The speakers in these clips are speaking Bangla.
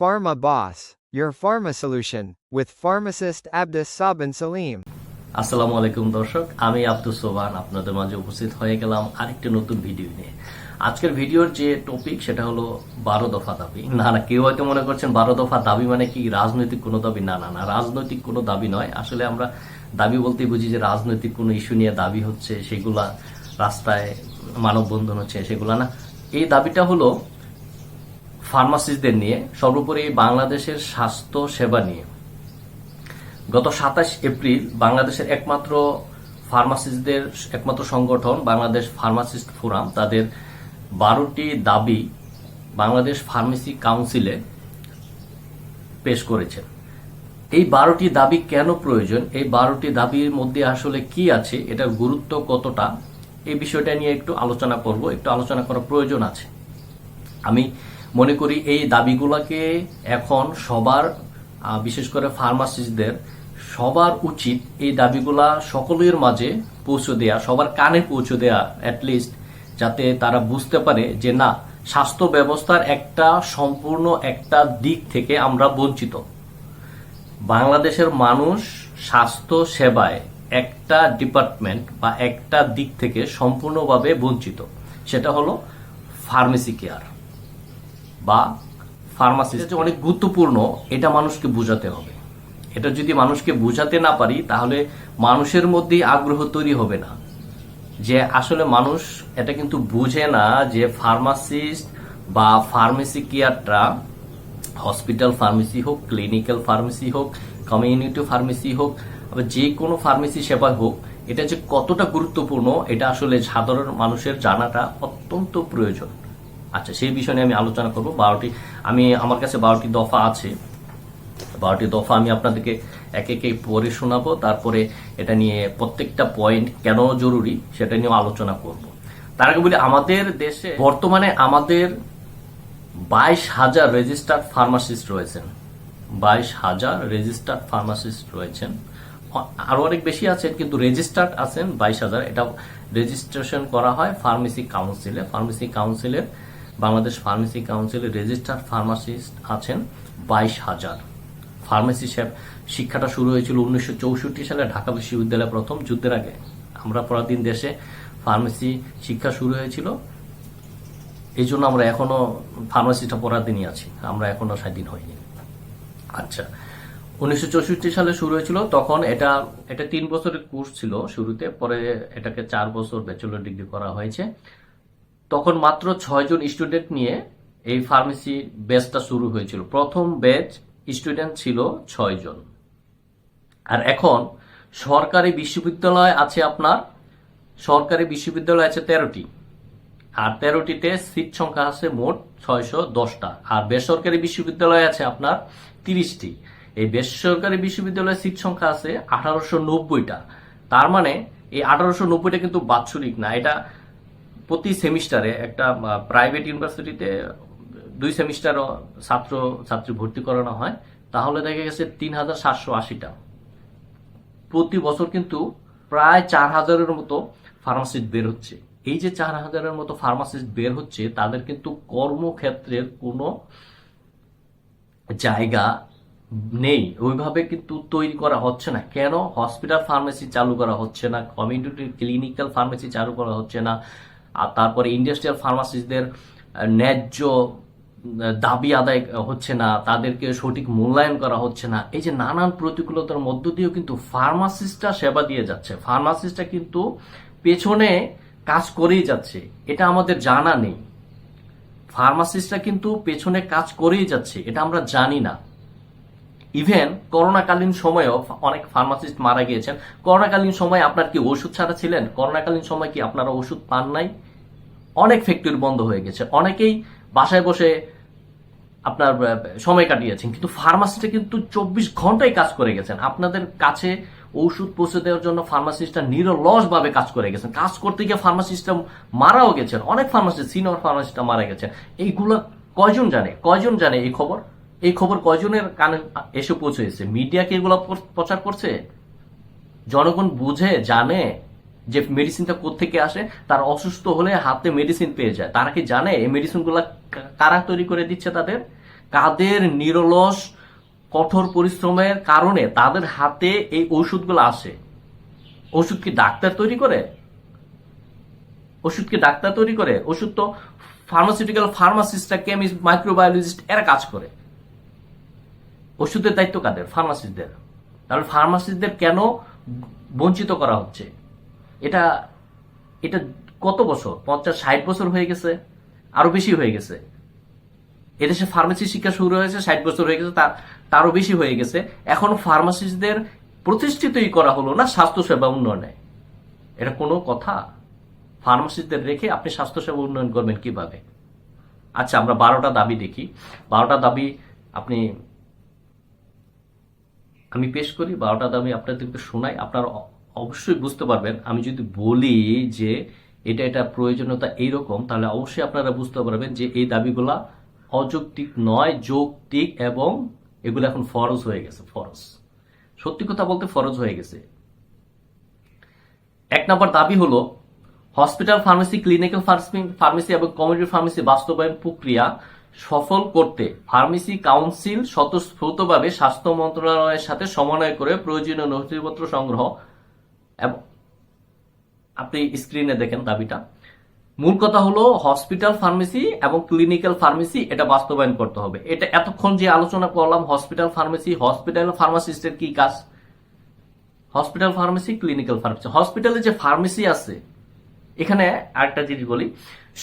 Pharma Boss, your pharma solution, with pharmacist Abdus Sabin Salim. আসসালামু আলাইকুম দর্শক আমি আব্দুল সোবান আপনাদের মাঝে উপস্থিত হয়ে গেলাম আরেকটি নতুন ভিডিও নিয়ে। আজকের ভিডিওর যে টপিক সেটা হলো বারো দফা দাবি। না না কেউ হয়তো মনে করছেন বারো দফা দাবি মানে কি রাজনৈতিক কোনো দাবি? না না না রাজনৈতিক কোনো দাবি নয়। আসলে আমরা দাবি বলতে বুঝি যে রাজনৈতিক কোনো ইস্যু নিয়ে দাবি হচ্ছে সেগুলা রাস্তায় মানববন্ধন হচ্ছে সেগুলা না। এই দাবিটা হলো ফার্মাসিস্টদের নিয়ে, সর্বোপরি বাংলাদেশের স্বাস্থ্য সেবা নিয়ে। গত সাতাশ এপ্রিল বাংলাদেশের একমাত্র ফার্মাসিস্টদের, একমাত্র সংগঠন বাংলাদেশ ফার্মাসিস্ট ফোরাম, তাদের বারোটি দাবি বাংলাদেশ ফার্মেসি কাউন্সিলে পেশ করেছেন এই বারোটি দাবি কেন প্রয়োজন? এই বারোটি দাবির মধ্যে আসলে কি আছে? এটার গুরুত্ব কতটা? এই বিষয়টা নিয়ে একটু আলোচনা করব। একটু আলোচনা করার প্রয়োজন আছে। আমি মনে করি এই দাবিগুলোকে এখন সবার বিশেষ করে ফার্মাসিস্টদের, সবার উচিত এই দাবিগুলা সকলের মাঝে পৌঁছে দেয়া, সবার কানে পৌঁছে দেয়া অ্যাটলিস্ট যাতে তারা বুঝতে পারে যে না, স্বাস্থ্য ব্যবস্থার একটা সম্পূর্ণ একটা দিক থেকে আমরা বঞ্চিত। বাংলাদেশের মানুষ স্বাস্থ্য সেবায় একটা ডিপার্টমেন্ট বা একটা দিক থেকে সম্পূর্ণভাবে বঞ্চিত। সেটা হলো ফার্মেসি কেয়ার। বা ফার্মাসি যে অনেক গুরুত্বপূর্ণ, এটা মানুষকে বোঝাতে হবে। এটা যদি মানুষকে বোঝাতে না পারি, তাহলে মানুষের মধ্যেই আগ্রহ তৈরি হবে না। যে আসলে মানুষ এটা কিন্তু বুঝে না যে ফার্মাসিস্ট বা ফার্মেসি কেয়ারটা হসপিটাল ফার্মেসি হোক ক্লিনিক্যাল ফার্মেসি হোক কমিউনিটি ফার্মেসি হোক যে কোনো ফার্মেসি সেবা হোক, এটা যে কতটা গুরুত্বপূর্ণ, এটা আসলে সাধারণ মানুষের জানাটা অত্যন্ত প্রয়োজন। আচ্ছা সেই বিষয় নিয়ে আমি আলোচনা করব। বারোটি, আমি, আমার কাছে বারোটি দফা আছে। বারোটি দফা আমি আপনাদেরকে এক একে পড়ে শোনাবো, তারপরে এটা নিয়ে প্রত্যেকটা পয়েন্ট কেন জরুরি সেটা নিয়ে আলোচনা করব। তার আগে বলি, আমাদের দেশে বর্তমানে আমাদের বাইশ হাজার রেজিস্টার্ড ফার্মাসিস্ট রয়েছেন। বাইশ হাজার রেজিস্টার্ড ফার্মাসিস্ট রয়েছেন। আরও অনেক বেশি আছেন, কিন্তু রেজিস্টার্ড আছেন বাইশ হাজার। এটা রেজিস্ট্রেশন করা হয় ফার্মেসি কাউন্সিলে ফার্মেসি কাউন্সিলের বাংলাদেশ ফার্মেসি কাউন্সিলে রেজিস্টার্ড ফার্মাসিস্ট আছেন বাইশ হাজার। ফার্মেসি শিক্ষাটা শুরু হয়েছিল উনিশশো চৌষট্টি সালে ঢাকা বিশ্ববিদ্যালয়ে প্রথম যুদ্ধের আগে। আমরা পরাধীন দেশে ফার্মেসি শিক্ষা শুরু হয়েছিল। এই জন্য আমরা এখনও ফার্মাসিটা পরাধীনই আছি। আমরা এখনও স্বাধীন হইনি আচ্ছা উনিশশো চৌষট্টি সালে শুরু হয়েছিল। তখন এটা এটা তিন বছরের কোর্স ছিল শুরুতে। পরে এটাকে চার বছর ব্যাচেলর ডিগ্রি করা হয়েছে। তখন মাত্র ছয়জন স্টুডেন্ট নিয়ে এই ফার্মেসি ব্যাচটা শুরু হয়েছিল। প্রথম ব্যাচ স্টুডেন্ট ছিল ছয়জন। আর এখন সরকারি বিশ্ববিদ্যালয় আছে আপনার, সরকারি বিশ্ববিদ্যালয় আছে তেরোটি। আর তেরোটিতে সিট সংখ্যা আছে মোট ছয়শো দশটা। আর বেসরকারি বিশ্ববিদ্যালয় আছে আপনার তিরিশটি। এই বেসরকারি বিশ্ববিদ্যালয়ের সিট সংখ্যা আছে আঠারোশো নব্বইটা। তার মানে এই আঠারোশো নব্বইটা কিন্তু বাৎসরিক না, এটা প্রতি সেমিস্টারে একটা প্রাইভেট ইউনিভার্সিটিতে দুই সেমিস্টার ছাত্র, ছাত্রী ভর্তি করানো হয়। তাহলে দেখা গেছে তিন হাজার সাতশো আশিটা। প্রতি বছর কিন্তু প্রায় চার হাজারের মতো ফার্মাসিস্ট বের হচ্ছে। এই যে চার হাজারের মতো ফার্মাসিস্ট বের হচ্ছে, তাদের কিন্তু কর্মক্ষেত্রের কোনো জায়গা নেই। ওইভাবে কিন্তু তৈরি করা হচ্ছে না। কেন? হসপিটাল ফার্মেসি চালু করা হচ্ছে না কমিউনিটি ক্লিনিক্যাল ফার্মেসি চালু করা হচ্ছে না। আর তারপরে ইন্ডাস্ট্রিয়াল ফার্মাসিস্টদের ন্যায্য দাবি আদায় হচ্ছে না, তাদেরকে সঠিক মূল্যায়ন করা হচ্ছে না। এই যে নানান প্রতিকূলতার মধ্য দিয়েও কিন্তু ফার্মাসিস্টরা সেবা দিয়ে যাচ্ছে। ফার্মাসিস্টরা কিন্তু পেছনে কাজ করেই যাচ্ছে। এটা আমাদের জানা নেই। ফার্মাসিস্টরা কিন্তু পেছনে কাজ করেই যাচ্ছে। এটা আমরা জানি না। ইভেন করোনাকালীন সময়েও অনেক ফার্মাসিস্ট মারা গিয়েছেন। করোনাকালীন সময় আপনার কি ওষুধ ছাড়া ছিলেন? করোনাকালীন সময় কি আপনারা ওষুধ পান নাই? অনেক ফ্যাক্টরি বন্ধ হয়ে গেছে। অনেকেই বাসায় বসে আপনার সময় কাটিয়েছেন। কিন্তু ফার্মাসিস্টে কিন্তু চব্বিশ ঘন্টায় কাজ করে গেছেন। আপনাদের কাছে ঔষধ পৌঁছে দেওয়ার জন্য ফার্মাসিস্টটা নিরলস ভাবে কাজ করে গেছেন। কাজ করতে গিয়ে ফার্মাসিস্টরা মারাও গেছেন। অনেক ফার্মাসিস্ট সিনিয়র ফার্মাসিস্টটা মারা গেছেন। এইগুলো কয়জন জানে? কয়জন জানে এই খবর? এই খবর কয়জনের কানে এসে পৌঁছেছে? মিডিয়া কি এগুলো প্রচার করছে? জনগণ বুঝে, জানে যে মেডিসিনটা থেকে আসে, তার অসুস্থ হলে হাতে মেডিসিন পেয়ে যায়। তারা কি জানে এই মেডিসিনগুলো কারা তৈরি করে দিচ্ছে তাদের? কাদের নিরলস, কঠোর পরিশ্রমের কারণে তাদের হাতে এই ওষুধগুলো আসে? ওষুধ কি ডাক্তার তৈরি করে? ওষুধ কি ডাক্তার তৈরি করে? ওষুধ তো ফার্মাসিউটিক্যাল ফার্মাসিস্টরা কেমিস্ট মাইক্রোবায়োলজিস্ট এরা কাজ করে। ওষুধের দায়িত্ব কাদের? ফার্মাসিস্টদের তাহলে ফার্মাসিস্টদের কেন বঞ্চিত করা হচ্ছে? এটা এটা কত বছর? পঞ্চাশ, ষাট বছর হয়ে গেছে, আরও বেশি হয়ে গেছে। এদেশে ফার্মেসি শিক্ষা শুরু হয়েছে, ষাট বছর হয়ে গেছে, তার, তারও বেশি হয়ে গেছে। এখন ফার্মাসিস্টদের প্রতিষ্ঠিতই করা হলো না স্বাস্থ্যসেবা উন্নয়নে। এটা কোনো কথা? ফার্মাসিস্টদের রেখে আপনি স্বাস্থ্যসেবা উন্নয়ন করবেন কীভাবে? আচ্ছা আমরা বারোটা দাবি দেখি। বারোটা দাবি আপনি আমি পেশ করি, বারোটা দাবি আপনাদেরকে শোনাই। আপনারা অবশ্যই বুঝতে পারবেন, আমি যদি বলি যে এটা এটা প্রয়োজনীয়তা এইরকম, তাহলে অবশ্যই আপনারা বুঝতে পারবেন যে এই দাবিগুলা অযৌক্তিক নয়, যৌক্তিক এবং এগুলো এখন ফরজ হয়ে গেছে, ফরজ। সত্যি কথা বলতে ফরজ হয়ে গেছে। এক নম্বর দাবি হলো, হসপিটাল, ফার্মেসি, ক্লিনিক্যাল ফার্মেসি এবং কমিউনিটি ফার্মেসি বাস্তবায়ন প্রক্রিয়া সফল করতে ফার্মেসি কাউন্সিল স্বতঃস্ফূর্তভাবে স্বাস্থ্য মন্ত্রণালয়ের সাথে সমন্বয় করে প্রয়োজনীয় নথিপত্র সংগ্রহ এবং আপনি স্ক্রিনে দেখেন দাবিটা। মূল কথা হলো হসপিটাল ফার্মেসি এবং ক্লিনিক্যাল ফার্মেসি এটা বাস্তবায়ন করতে হবে। এটা এতক্ষণ যে আলোচনা করলাম, হসপিটাল ফার্মেসি, হসপিটাল ফার্মাসিস্টের কি কাজ? Hospital pharmacy, clinical pharmacy. হসপিটালে যে ফার্মেসি আছে, এখানে আরেকটা জিনিস বলি,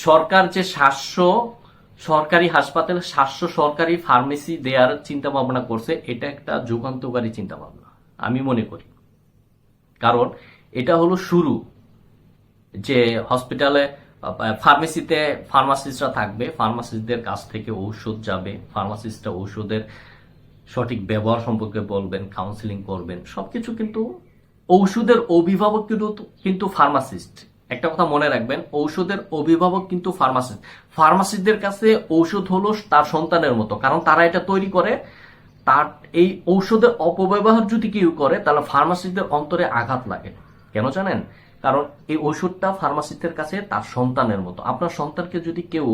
সরকার যে সাতশো সরকারি হাসপাতালে, সাতশো সরকারি ফার্মেসি দেওয়ার চিন্তা ভাবনা করছে। এটা একটা যুগান্তকারী চিন্তা ভাবনা আমি মনে করি। কারণ এটা হলো শুরু। যে হসপিটালে ফার্মেসিতে ফার্মাসিস্টরা থাকবে ফার্মাসিস্টদের কাছ থেকে ঔষধ যাবে ফার্মাসিস্টরা ঔষধের সঠিক ব্যবহার সম্পর্কে বলবেন কাউন্সিলিং করবেন। সবকিছু কিন্তু ঔষধের অভিভাবক কিন্তু কিন্তু ফার্মাসিস্ট একটা কথা মনে রাখবেন, ঔষধের অভিভাবক কিন্তু ফার্মাসিস্ট ফার্মাসিস্টদের কাছে ঔষধ হলো তার সন্তানের মতো, কারণ তারা এটা তৈরি করে, তার এই ঔষধের অপব্যবহার যদি কেউ করে, তাহলে ফার্মাসিস্টদের অন্তরে আঘাত লাগে। কেন জানেন? কারণ এই ওষুধটা ফার্মাসিস্টের কাছে তার সন্তানের মতো। আপনার সন্তানকে যদি কেউ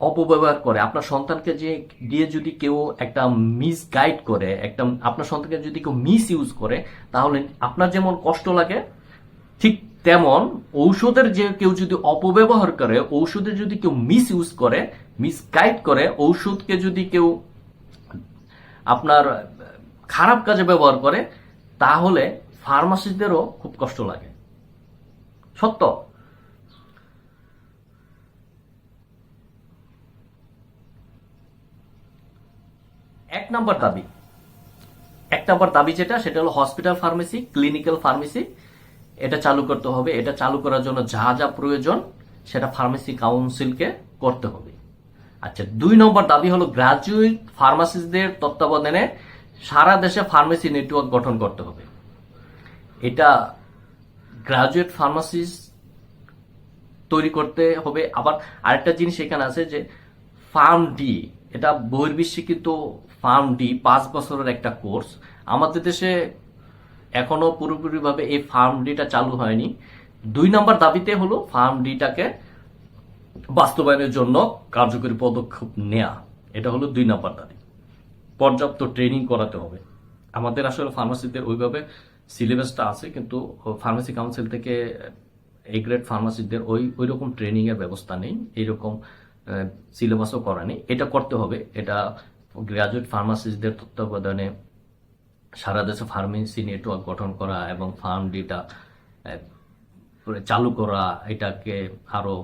অপব্যবহার করে, আপনার সন্তানকে যে দিয়ে যদি কেউ একটা মিস গাইড করে, একটা, আপনার সন্তানকে যদি কেউ মিস ইউজ করে, তাহলে আপনার যেমন কষ্ট লাগে, ঠিক তেমন ঔষধের যে কেউ যদি অপব্যবহার করে ঔষধের যদি কেউ মিস ইউজ করে মিস গাইড করে, ঔষধকে যদি কেউ আপনার খারাপ কাজে ব্যবহার করে, তাহলে ফার্মাসিস্টদেরও খুব কষ্ট লাগে। সত্য? এক নম্বর দাবি। এক নম্বর দাবি যেটা, সেটা হলো হসপিটাল ফার্মেসি ক্লিনিক্যাল ফার্মেসি এটা চালু করতে হবে, এটা চালু করার জন্য যা যা প্রয়োজন সেটা ফার্মেসি কাউন্সিলকে করতে হবে। আচ্ছা দুই নম্বর দাবি হলো গ্রাজুয়েট ফার্মাসিস্টদের তত্ত্বাবধানে সারা দেশে ফার্মেসি নেটওয়ার্ক গঠন করতে হবে। এটা গ্রাজুয়েট ফার্মাসিস্ট তৈরি করতে হবে। আবার আরেকটা জিনিস এখানে আছে যে ফার্ম ডি এটা বহির্বিশ্বে কিন্তু ফার্ম ডি পাঁচ বছরের একটা কোর্স আমাদের দেশে এখনও পুরোপুরিভাবে এই ফার্ম ডিটা চালু হয়নি। দুই নম্বর দাবিতে হলো ফার্ম ডিটাকে বাস্তবায়নের জন্য কার্যকরী পদক্ষেপ নেয়া। এটা হলো দুই নম্বর দাবি। পর্যাপ্ত ট্রেনিং করাতে হবে। আমাদের আসলে ফার্মাসিদের ওইভাবে সিলেবাসটা আছে, কিন্তু ফার্মেসি কাউন্সিল থেকে এই গ্রেড ফার্মাসিদের ওই ওই রকম ট্রেনিং এর ব্যবস্থা নেই। এইরকম সিলেবাসও করা নেই। এটা করতে হবে। এটা গ্রাজুয়েট ফার্মাসিস্টদের তত্ত্বাবধানে সারা দেশে ফার্মেসি নেটওয়ার্ক গঠন করা এবং ফার্ম ডিটা চালু করা, এটাকে আরও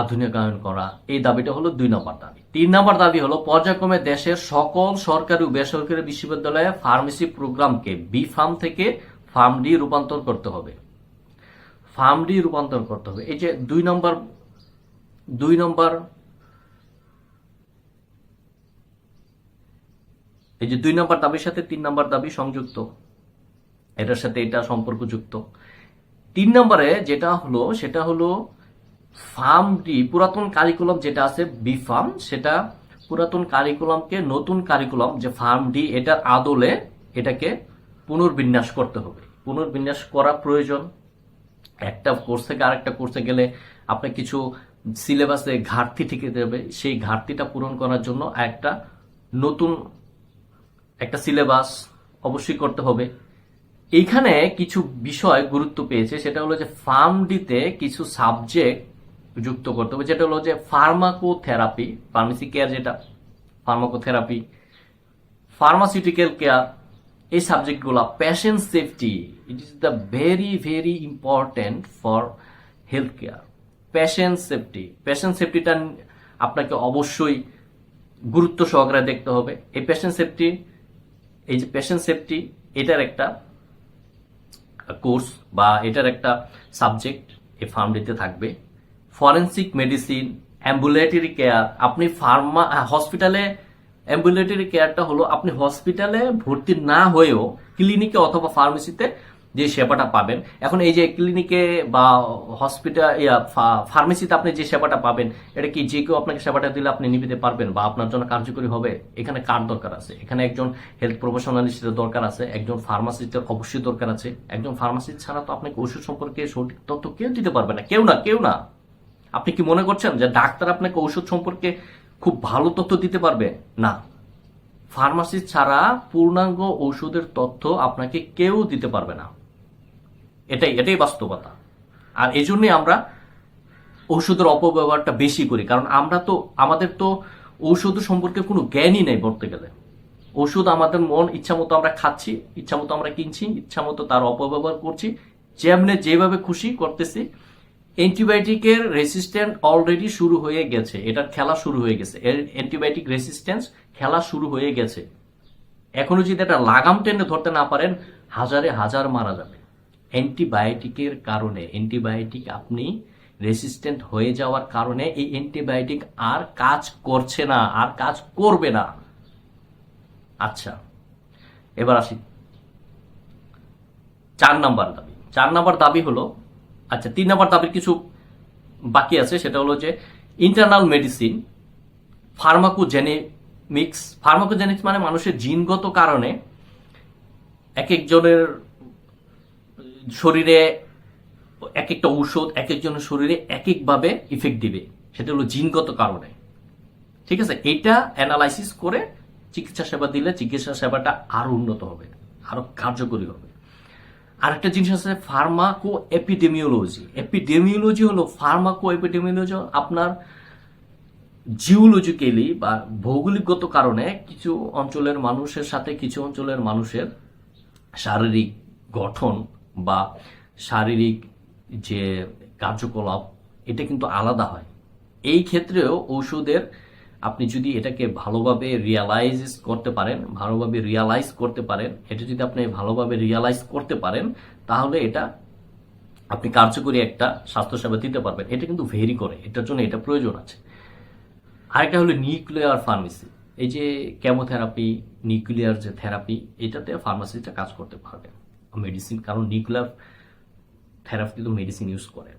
আধুনিকায়ন করা, এই দাবিটা হলো দুই নম্বর দাবি। তিন নম্বর দাবি হলো, পর্যায়ক্রমে দেশের সকল সরকারি ও বেসরকারি বিশ্ববিদ্যালয়ে ফার্মেসি প্রোগ্রামকে বি ফার্ম থেকে ফার্ম ডি রূপান্তর করতে হবে। ফার্ম ডি রূপান্তর করতে হবে। এই যে দুই নম্বর দুই নম্বর এই যে দুই নম্বর দাবির সাথে তিন নম্বর দাবি সংযুক্ত। এটার সাথে এটা সম্পর্কযুক্ত। তিন নম্বরে যেটা হলো, সেটা হলো ফার্ম ডি পুরাতন কারিকুলাম যেটা আছে বি ফার্ম সেটা পুরাতন কারিকুলামকে নতুন কারিকুলাম যে ফার্ম ডি এটার আদলে এটাকে পুনর্বিন্যাস করতে হবে। পুনর্বিন্যাস করা প্রয়োজন। একটা কোর্স থেকে আরেকটা কোর্সে গেলে আপনি কিছু সিলেবাসে ঘাটতি থেকে দেবে। সেই ঘাটতিটা পূরণ করার জন্য একটা নতুন একটা সিলেবাস অবশ্যই করতে হবে। এইখানে কিছু বিষয় গুরুত্ব পেয়েছে, সেটা হলো যে ফার্ম ডিতে কিছু সাবজেক্ট যুক্ত করতে হবে, যেটা হলো যে ফার্মাকোথেরাপি ফার্মেসি কেয়ার যেটা ফার্মাকোথেরাপি ফার্মাসিউটিক্যাল কেয়ার এই সাবজেক্টগুলো patient safety it is the very very important for health care patient safety patient সেফটিটা আপনাকে অবশ্যই গুরুত্ব সহকারে দেখতে হবে। এই প্যাশেন্ট সেফটি এই যে পেশেন্ট সেফটি এটার একটা কোর্স বা এটার একটা সাবজেক্ট এই ফার্মডিতে থাকবে। ফরেন্সিক মেডিসিন অ্যাম্বুলেটরি কেয়ার আপনি ফার্মা হসপিটালে অ্যাম্বুলেটরি কেয়ারটা হলো, আপনি হসপিটালে ভর্তি না হয়েও ক্লিনিকে অথবা ফার্মেসিতে যে সেবাটা পাবেন। এখন এই যে ক্লিনিকে বা হসপিটাল ফার্মেসিতে আপনি যে সেবাটা পাবেন, এটা কি যে কেউ আপনাকে সেবাটা দিলে আপনি নিবিতে পারবেন বা আপনার জন্য কার্যকরী হবে? এখানে কার দরকার আছে? এখানে একজন হেলথ প্রফেশনালিস্টের দরকার আছে, একজন ফার্মাসিস্টের অবশ্যই দরকার আছে। একজন ফার্মাসিস্ট ছাড়া তো আপনাকে ওষুধ সম্পর্কে সঠিক তথ্য কেউ দিতে পারবে না। কেউ না কেউ না। আপনি কি মনে করছেন যে ডাক্তার আপনাকে ঔষধ সম্পর্কে খুব ভালো তথ্য দিতে পারবে? না। ফার্মাসিস্ট ছাড়া পূর্ণাঙ্গ ঔষধের তথ্য আপনাকে কেউ দিতে পারবে না। এটাই এটাই বাস্তবতা। আর এই জন্যই আমরা ঔষধের অপব্যবহারটা বেশি করি, কারণ আমরা তো, আমাদের তো ঔষধ সম্পর্কে কোনো জ্ঞানই নেই বলতে গেলে। ওষুধ আমাদের মন, ইচ্ছা মতো আমরা খাচ্ছি, ইচ্ছা মতো আমরা কিনছি, ইচ্ছা মতো তার অপব্যবহার করছি, যেমনি যেভাবে খুশি করতেছি, অ্যান্টিবায়োটিকের রেসিস্ট্যান্ট অলরেডি শুরু হয়ে গেছে, এটার খেলা শুরু হয়ে গেছে, এর অ্যান্টিবায়োটিক রেসিস্ট্যান্স খেলা শুরু হয়ে গেছে। এখনও যদি এটা লাগাম টেনে ধরতে না পারেন, হাজারে হাজার মারা যাবে। অ্যান্টিবায়োটিকের কারণে, অ্যান্টিবায়োটিক আপনি রেসিস্ট্যান্ট হয়ে যাওয়ার কারণে এই অ্যান্টিবায়োটিক আর কাজ করছে না, আর কাজ করবে না। আচ্ছা এবার আসি। চার নাম্বার দাবি। চার নাম্বার দাবি হলো আচ্ছা তিন নাম্বার দাবির কিছু বাকি আছে, সেটা হলো যে ইন্টারনাল মেডিসিন ফার্মাকোজেনেমিক্স ফার্মাকোজেনিক্স মানে মানুষের জিনগত কারণে এক একজনের শরীরে এক একটা ঔষধ এক একজনের শরীরে এক একভাবে ইফেক্ট দিবে। সেটা হলো জিনগত কারণে। ঠিক আছে? এটা অ্যানালাইসিস করে চিকিৎসা সেবা দিলে চিকিৎসা সেবাটা আরও উন্নত হবে, আরও কার্যকরী হবে। আরেকটা জিনিস আছে ফার্মাকো এপিডেমিওলজি এপিডেমিওলজি হলো ফার্মাকো এপিডেমিওলজি আপনার জিওলজিক্যালি বা ভৌগোলিকগত কারণে কিছু অঞ্চলের মানুষের সাথে, কিছু অঞ্চলের মানুষের শারীরিক গঠন বা শারীরিক যে কার্যকলাপ, এটা কিন্তু আলাদা হয়। এই ক্ষেত্রেও ঔষধের আপনি যদি এটাকে ভালোভাবে রিয়ালাইজ করতে পারেন, ভালোভাবে রিয়ালাইজ করতে পারেন, এটা যদি আপনি ভালোভাবে রিয়ালাইজ করতে পারেন, তাহলে এটা আপনি কার্যকরী একটা স্বাস্থ্যসেবা দিতে পারবেন। এটা কিন্তু ভেরি করে, এটার জন্য এটা প্রয়োজন আছে। আরেকটা হলো নিউক্লিয়ার ফার্মেসি এই যে কেমোথেরাপি নিউক্লিয়ার যে থেরাপি এটাতে ফার্মাসিটা কাজ করতে পারবে মেডিসিন কারণ নিউক্লিয়ার থেরাপি তো মেডিসিন ইউজ করে।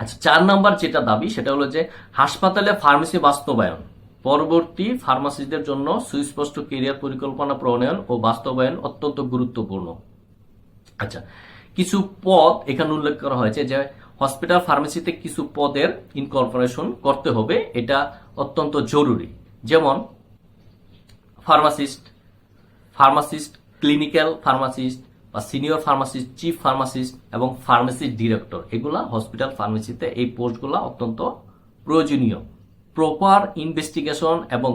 আচ্ছা চার নাম্বার যেটা দাবি, সেটা হলো যে হাসপাতালে ফার্মেসি বাস্তবায়ন। পরবর্তী ফার্মাসিস্টদের জন্য সুস্পষ্ট কেরিয়ার পরিকল্পনা প্রণয়ন ও বাস্তবায়ন অত্যন্ত গুরুত্বপূর্ণ। আচ্ছা কিছু পদ এখানে উল্লেখ করা হয়েছে যে হসপিটাল ফার্মেসিতে কিছু পদের ইনকর্পোরেশন করতে হবে, এটা অত্যন্ত জরুরি। যেমন ফার্মাসিস্ট ফার্মাসিস্ট ক্লিনিক্যাল ফার্মাসিস্ট বা সিনিয়র ফার্মাসিস্ট, চিফ ফার্মাসিস্ট এবং ফার্মেসি ডিরেক্টর, এগুলা হসপিটাল ফার্মেসিতে এই পোস্টগুলো অত্যন্ত প্রয়োজনীয়। প্রপার ইনভেস্টিগেশন এবং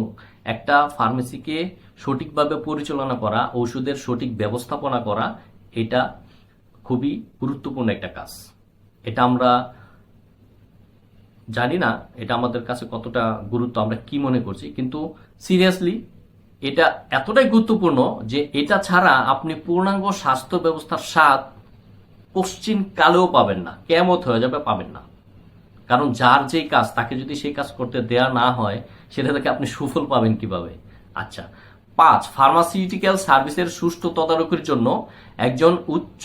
একটা ফার্মেসিকে সঠিকভাবে পরিচালনা করা ওষুধের সঠিক ব্যবস্থাপনা করা, এটা খুবই গুরুত্বপূর্ণ একটা কাজ। এটা আমরা জানি না, এটা আমাদের কাছে কতটা গুরুত্ব, আমরা কি মনে করছি, কিন্তু সিরিয়াসলি এটা এতটাই গুরুত্বপূর্ণ যে এটা ছাড়া আপনি পূর্ণাঙ্গ স্বাস্থ্য ব্যবস্থার স্বাদ পশ্চিম কালেও পাবেন না কেমত হয়ে যাবে পাবেন না। কারণ যার যেই কাজ, তাকে যদি সেই কাজ করতে দেয়া না হয়, সেটা থেকে আপনি সুফল পাবেন কীভাবে? আচ্ছা পাঁচ ফার্মাসিউটিক্যাল সার্ভিসের সুষ্ঠু তদারকির জন্য একজন উচ্চ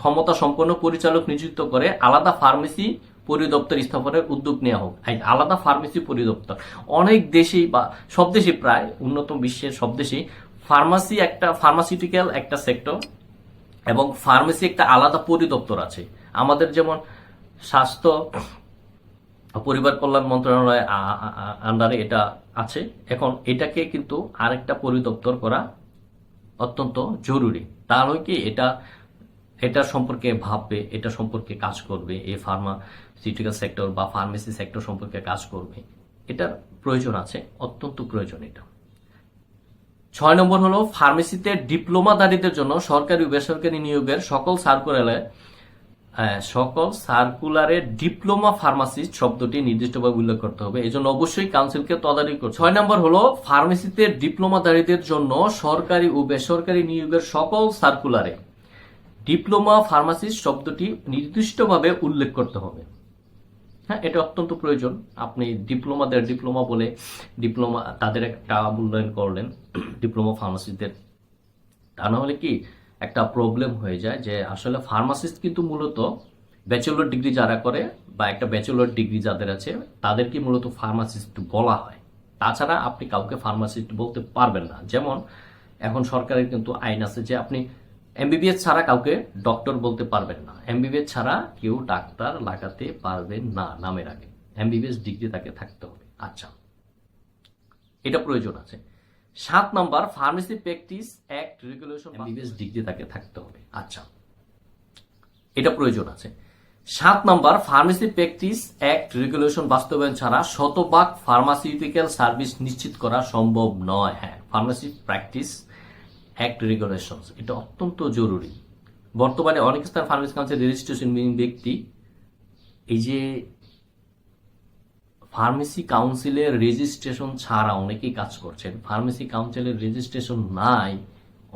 ক্ষমতা সম্পন্ন পরিচালক নিযুক্ত করে আলাদা ফার্মেসি পরিদপ্তর স্থাপনের উদ্যোগ নেওয়া হোক। আলাদা ফার্মেসি পরিদপ্তর। অনেক দেশেই বা সব দেশে প্রায় উন্নত বিশ্বের সব দেশেই ফার্মাসি একটা ফার্মাসিউটিক্যাল একটা সেক্টর এবং ফার্মেসি একটা আলাদা পরিদপ্তর আছে। আমাদের যেমন স্বাস্থ্য, পরিবার কল্যাণ মন্ত্রণালয় আন্ডারে এটা আছে। এখন এটাকে কিন্তু আরেকটা পরিদপ্তর করা অত্যন্ত জরুরি। তাহলে কি এটা এটা সম্পর্কে ভাববে, এটা সম্পর্কে কাজ করবে, এই ফার্মাসিউটিক্যাল সেক্টর বা ফার্মেসি সেক্টর সম্পর্কে কাজ করবে। এটার প্রয়োজন আছে, অত্যন্ত প্রয়োজন এটা। ছয় নম্বর হলো ফার্মেসিতে ডিপ্লোমাধারীদের জন্য সরকারি বেসরকারি নিয়োগের সকল সার্কুলারে সকল সার্কুলারে ডিপ্লোমা ফার্মাসিস্ট শব্দটি নির্দিষ্টভাবে উল্লেখ করতে হবে। এই জন্য অবশ্যই কাউন্সিলকে তদারকি করতে ছয় নম্বর হলো ফার্মেসিতে ডিপ্লোমা ডিপ্লোমাধারীদের জন্য সরকারি ও বেসরকারি নিয়োগের সকল সার্কুলারে ডিপ্লোমা ফার্মাসিস্ট শব্দটি নির্দিষ্টভাবে উল্লেখ করতে হবে। হ্যাঁ এটা অত্যন্ত প্রয়োজন। আপনি ডিপ্লোমাদের ডিপ্লোমা বলে ডিপ্লোমা তাদের একটা মূল্যায়ন করলেন, ডিপ্লোমা ফার্মাসিস্টদের। তা না হলে কি একটা প্রবলেম হয়ে যায় যে আসলে ফার্মাসিস্ট কিন্তু মূলত ব্যাচেলর ডিগ্রি যারা করে বা একটা ব্যাচেলর ডিগ্রি যাদের আছে তাদেরকে মূলত ফার্মাসিস্ট বলা হয়? তাছাড়া আপনি কাউকে ফার্মাসিস্ট বলতে পারবেন না। যেমন এখন সরকারের কিন্তু আইন আছে যে আপনি এমবিবিএস ছাড়া কাউকে ডক্টর বলতে পারবেন না। এমবিবিএস ছাড়া কেউ ডাক্তার লাগাতে পারবেন না নামের আগে। এমবিবিএস ডিগ্রি তাকে থাকতে হবে। আচ্ছা এটা প্রয়োজন আছে। সাত number pharmacy practice act regulation MBBS degree তাকে থাকতে হবে। আচ্ছা এটা প্রয়োজন আছে। সাত number pharmacy practice act regulation বাস্তবায়ন ছাড়া শতভাগ ফার্মাসিউটিক্যাল সার্ভিস নিশ্চিত করা সম্ভব নয়। হ্যাঁ ফার্মাসি প্র্যাকটিস অ্যাক্ট রেগুলেশন এটা অত্যন্ত জরুরি। বর্তমানে অনেক স্থান ফার্মেসি কাউন্সিল রেজিস্ট্রেশন ব্যক্তি এই যে ফার্মেসি কাউন্সিলের রেজিস্ট্রেশন ছাড়া অনেকেই কাজ করছেন। ফার্মেসি কাউন্সিলের রেজিস্ট্রেশন নাই।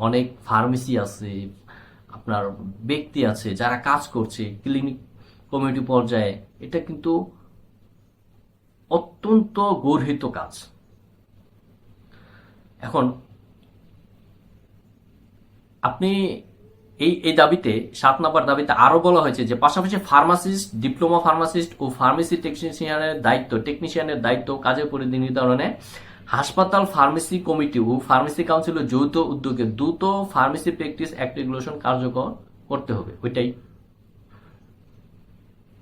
অনেক ফার্মেসি আছে, আপনার ব্যক্তি আছে যারা কাজ করছে ক্লিনিক কমিটি পর্যায়ে। এটা কিন্তু অত্যন্ত গর্হিত কাজ। এখন আপনি এই এই দাবিতে, সাত নম্বর দাবিতে আরও বলা হয়েছে যে পাশাপাশি ফার্মাসিস্ট, ডিপ্লোমা ফার্মাসিস্ট ও ফার্মেসি টেকনিশিয়ানের দায়িত্ব টেকনিশিয়ানের দায়িত্ব কাজের পরিধি নির্ধারণে হাসপাতাল ফার্মেসি কমিটি ও ফার্মেসি কাউন্সিলের যৌথ উদ্যোগে দ্রুত ফার্মেসি প্র্যাকটিস অ্যাক্ট রেগুলেশন কার্যকর করতে হবে। ওইটাই।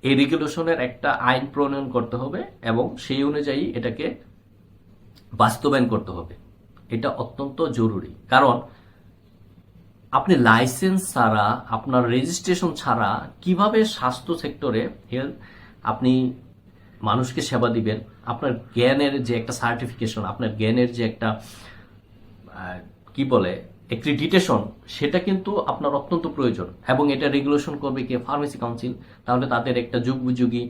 এই রেগুলেশনের একটা আইন প্রণয়ন করতে হবে এবং সেই অনুযায়ী এটাকে বাস্তবায়ন করতে হবে। এটা অত্যন্ত জরুরি। কারণ আপনি লাইসেন্স ছাড়া, আপনার রেজিস্ট্রেশন ছাড়া কীভাবে স্বাস্থ্য সেক্টরে হেলথ আপনি মানুষকে সেবা দিবেন, আপনার জ্ঞানের যে একটা সার্টিফিকেশন আপনার জ্ঞানের যে একটা কি বলে অ্যাক্রিডিটেশন সেটা কিন্তু আপনার অত্যন্ত প্রয়োজন এবং এটা রেগুলেশন করবে কি? ফার্মেসি কাউন্সিল তাহলে তাদের একটা যুগোপযোগী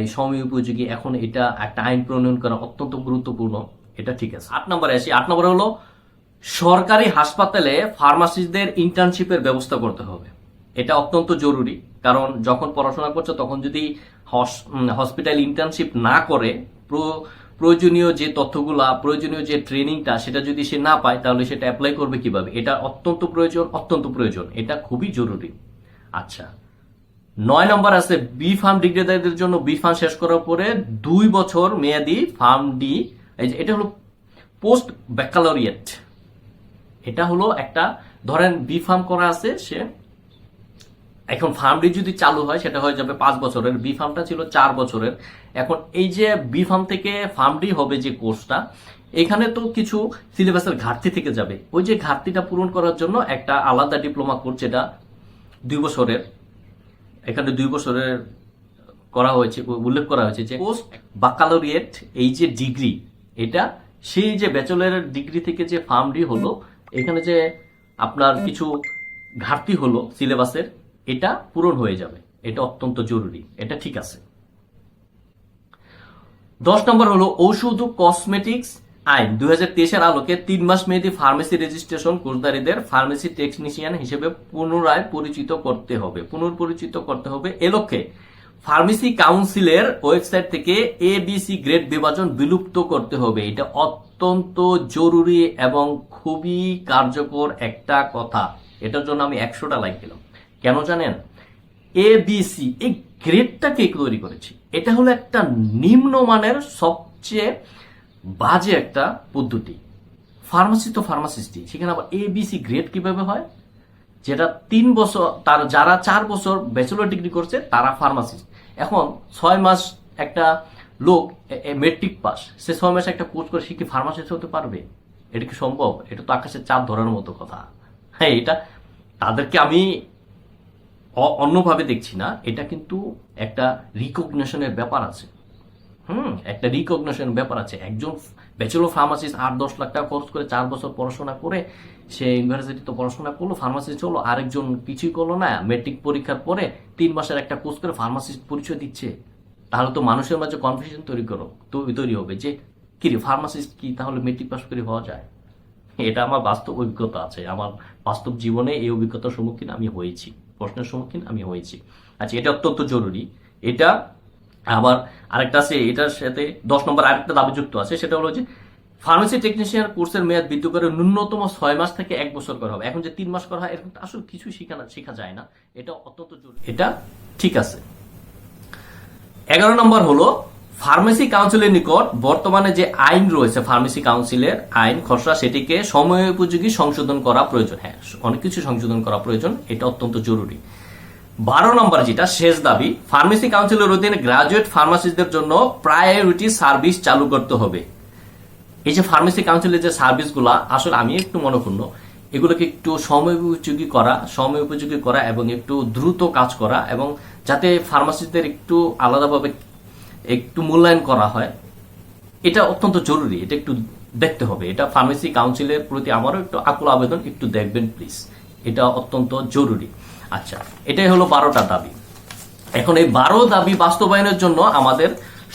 এই সময় উপযোগী এখন এটা একটা আইন প্রণয়ন করা অত্যন্ত গুরুত্বপূর্ণ। এটা ঠিক আছে। আট নম্বরে আসি। আট নম্বরে হলো সরকারি হাসপাতালে ফার্মাসিস্টদের ইন্টার্নশিপের ব্যবস্থা করতে হবে। এটা অত্যন্ত জরুরি, কারণ যখন পড়াশোনা করছে তখন যদি হসপিটাল ইন্টার্নশিপ না করে, প্র- প্রয়োজনীয় যে তথ্যগুলা, প্রয়োজনীয় যে ট্রেনিংটা সেটা যদি সে না পায়, তাহলে সেটা অ্যাপ্লাই করবে কীভাবে? এটা অত্যন্ত প্রয়োজন অত্যন্ত প্রয়োজন। এটা খুবই জরুরি। আচ্ছা নয় নম্বর আছে, বি ফার্ম ডিগ্রিদারদের জন্য বি ফার্ম শেষ করার পরে দুই বছর মেয়াদি ফার্ম ডি এটা হলো পোস্ট ব্যাকালোরিয়েট এটা হলো একটা, ধরেন বি ফার্ম করা আছে, সে এখন ফার্মডি যদি চালু হয়, সেটা হয়ে যাবে পাঁচ বছরের। বি ফার্মটা ছিল চার বছরের। এখন এই যে বি ফার্ম থেকে ফার্মডি হবে যে কোর্সটা এখানে তো কিছু সিলেবাসের ঘাটতি থেকে যাবে। ওই যে ঘাটতিটা পূরণ করার জন্য একটা আলাদা ডিপ্লোমা কোর্স যেটা দুই বছরের, এখানে দুই বছরের করা হয়েছে, উল্লেখ করা হয়েছে যে পোস্ট বাকালোরিয়েট এই যে ডিগ্রি এটা সেই যে ব্যাচেলর ডিগ্রি থেকে যে ফার্মডি হলো এখানে যে আপনার কিছু ঘাটতি হলো সিলেবাসের এটা পূরণ হয়ে যাবে। এটা অত্যন্ত জরুরি। এটা ঠিক আছে। দশ নম্বর হলো ঔষধ ও কসমেটিক্স আইন। দুই হাজার তেইশের আলোকে তিন মাস মেয়াদী ফার্মেসি রেজিস্ট্রেশন কোর্সদারীদের ফার্মেসি টেকনিশিয়ান হিসেবে পুনরায় পরিচিত করতে হবে। পুনর্পরিচিত করতে হবে। এ লক্ষ্যে ফার্মেসি কাউন্সিলের ওয়েবসাইট থেকে এ বিসি গ্রেড বিভাজন বিলুপ্ত করতে হবে। এটা অত্যন্ত জরুরি এবং খুবই কার্যকর একটা কথা। এটার জন্য আমি একশোটা লাইক দিলাম। কেন জানেন? এ বিসি এই গ্রেডটা কে তৈরি করেছে? এটা হলো একটা নিম্নমানের সবচেয়ে বাজে একটা পদ্ধতি। ফার্মাসি তো ফার্মাসিস্টই। সেখানে আবার এ বিসি গ্রেড কীভাবে হয়? যেটা তিন বছর, তার যারা চার বছর ব্যাচেলর ডিগ্রি করছে, তারা ফার্মাসিস্ট। এখন ছয় মাস একটা লোক মেট্রিক পাস সে ছয় মাসে একটা কোর্স করে সে কি ফার্মাসিস্ট হতে পারবে? এটা কি সম্ভব? এটা তো আকাশের চাপ ধরার মতো কথা। হ্যাঁ এটা তাদেরকে আমি অন্যভাবে দেখছি না। এটা কিন্তু একটা রিকগনেশনের ব্যাপার আছে। হুম, একটা রিকগনিশন ব্যাপার আছে। একজন ব্যাচেলর ফার্মাসিস্ট আট দশ লাখ টাকা খরচ করে চার বছর পড়াশোনা করে সে ইউনিভার্সিটিতে পড়াশোনা করল ফার্মাসিস্ট হলো, আরেকজন কিছুই করল না মেট্রিক পরীক্ষার পরে তিন মাসের একটা কোর্স করে ফার্মাসিস্ট পরিচয় দিচ্ছে। তাহলে তো মানুষের মাঝে কনফিউশন তৈরি করো, তৈরি হবে যে কি রে ফার্মাসিস্ট কি? তাহলে মেট্রিক পাস করে হওয়া যায়? এটা আমার বাস্তব অভিজ্ঞতা আছে। আমার বাস্তব জীবনে এই অভিজ্ঞতার সম্মুখীন আমি হয়েছি। প্রশ্নের সম্মুখীন আমি হয়েছি। আচ্ছা এটা অত্যন্ত জরুরি। এটা আবার আরেকটা আছে, এটার সাথে দশ নম্বর আরেকটা দাবি যুক্ত আছে, সেটা হলো যে ফার্মেসি টেকনিশিয়ান কোর্সের মেয়াদ বৃদ্ধি করে ন্যূনতম ছয় মাস থেকে এক বছর করা হবে। এখন যে তিন মাস করা হয়, এরকম আসলে কিছুই শেখা না শেখা যায় না। এটা অত্যন্ত জরুরি। এটা ঠিক আছে। এগারো নম্বর হলো ফার্মেসি কাউন্সিলের নিকট বর্তমানে যে আইন রয়েছে ফার্মেসি কাউন্সিলের আইন, খসড়া, সেটিকে সময়োপযোগী সংশোধন করা প্রয়োজন। হ্যাঁ অনেক কিছু সংশোধন করা প্রয়োজন। এটা অত্যন্ত জরুরি। বারো নম্বর যেটা, শেষ দাবি ফার্মেসি কাউন্সিলের অধীনে গ্রাজুয়েট ফার্মাসিস্টদের জন্য প্রায়োরিটি সার্ভিস চালু করতে হবে। এই যে ফার্মেসি কাউন্সিলের যে সার্ভিসগুলো আসলে আমি একটু মনক্ষুণ্ণ এগুলোকে একটু সময় উপযোগী করা সময় উপযোগী করা এবং একটু দ্রুত কাজ করা এবং যাতে ফার্মাসিস্টদের একটু আলাদাভাবে একটু মূল্যায়ন করা হয়, এটা অত্যন্ত জরুরি, এটা একটু দেখতে হবে। এটা ফার্মেসি কাউন্সিলের প্রতি আমারও একটু আকুল আবেদন, একটু দেখবেন প্লিজ এটা অত্যন্ত জরুরি। আচ্ছা এটাই হলো বারোটা দাবি। এখন এই বারো দাবি বাস্তবায়নের জন্য আমাদের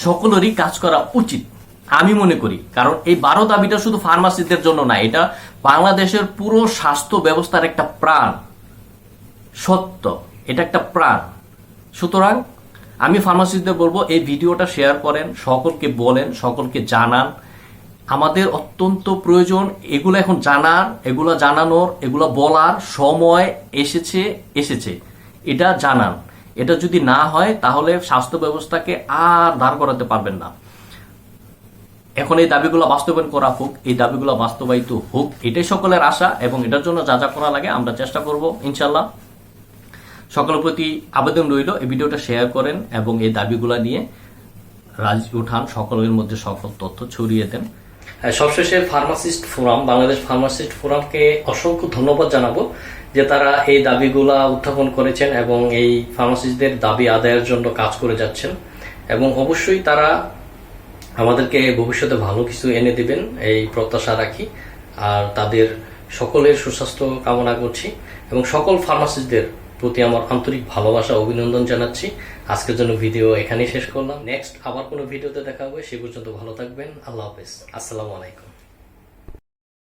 সকলেরই কাজ করা উচিত, আমি মনে করি। কারণ এই বারো দাবিটা শুধু ফার্মাসিদের জন্য না, এটা বাংলাদেশের পুরো স্বাস্থ্য ব্যবস্থার একটা প্রাণ, সত্য, এটা একটা প্রাণ। সুতরাং আমি ফার্মাসিস্টদের বলব, এই ভিডিওটা শেয়ার করেন, সকলকে বলেন, সকলকে জানান আমাদের অত্যন্ত প্রয়োজন এগুলো এখন জানার, এগুলো জানানোর, এগুলো বলার সময় এসেছে এসেছে। এটা জানান। এটা যদি না হয়, তাহলে স্বাস্থ্য ব্যবস্থাকে আর দাঁড় করাতে পারবেন না। এখন এই দাবিগুলো বাস্তবায়ন করা হোক, এই দাবিগুলো বাস্তবায়িত হোক, এটাই সকলের আশা এবং এটার জন্য যা যা করা লাগে আমরা চেষ্টা করব ইনশাল্লাহ সকলের প্রতি আবেদন রইল, এই ভিডিওটা শেয়ার করেন এবং এই দাবিগুলো নিয়ে রাজ উঠান, সকলের মধ্যে সকল তথ্য ছড়িয়ে দেন। সবশেষে ফার্মাসিস্ট ফোরাম বাংলাদেশ ফার্মাসিস্ট ফোরামকে অসংখ্য ধন্যবাদ জানাব যে তারা এই দাবিগুলা উত্থাপন করেছেন এবং এই ফার্মাসিস্টদের দাবি আদায়ের জন্য কাজ করে যাচ্ছেন। এবং অবশ্যই তারা আমাদেরকে ভবিষ্যতে ভালো কিছু এনে দিবেন, এই প্রত্যাশা রাখি। আর তাদের সকলের সুস্বাস্থ্য কামনা করছি এবং সকল ফার্মাসিস্টদের প্রতি আমার আন্তরিক ভালোবাসা, অভিনন্দন জানাচ্ছি। আজকের জন্য ভিডিও এখানেই শেষ করলাম। নেক্সট আবার কোনো ভিডিওতে দেখা হবে, সে পর্যন্ত ভালো থাকবেন। আল্লাহ হাফেজ। আসসালামু আলাইকুম।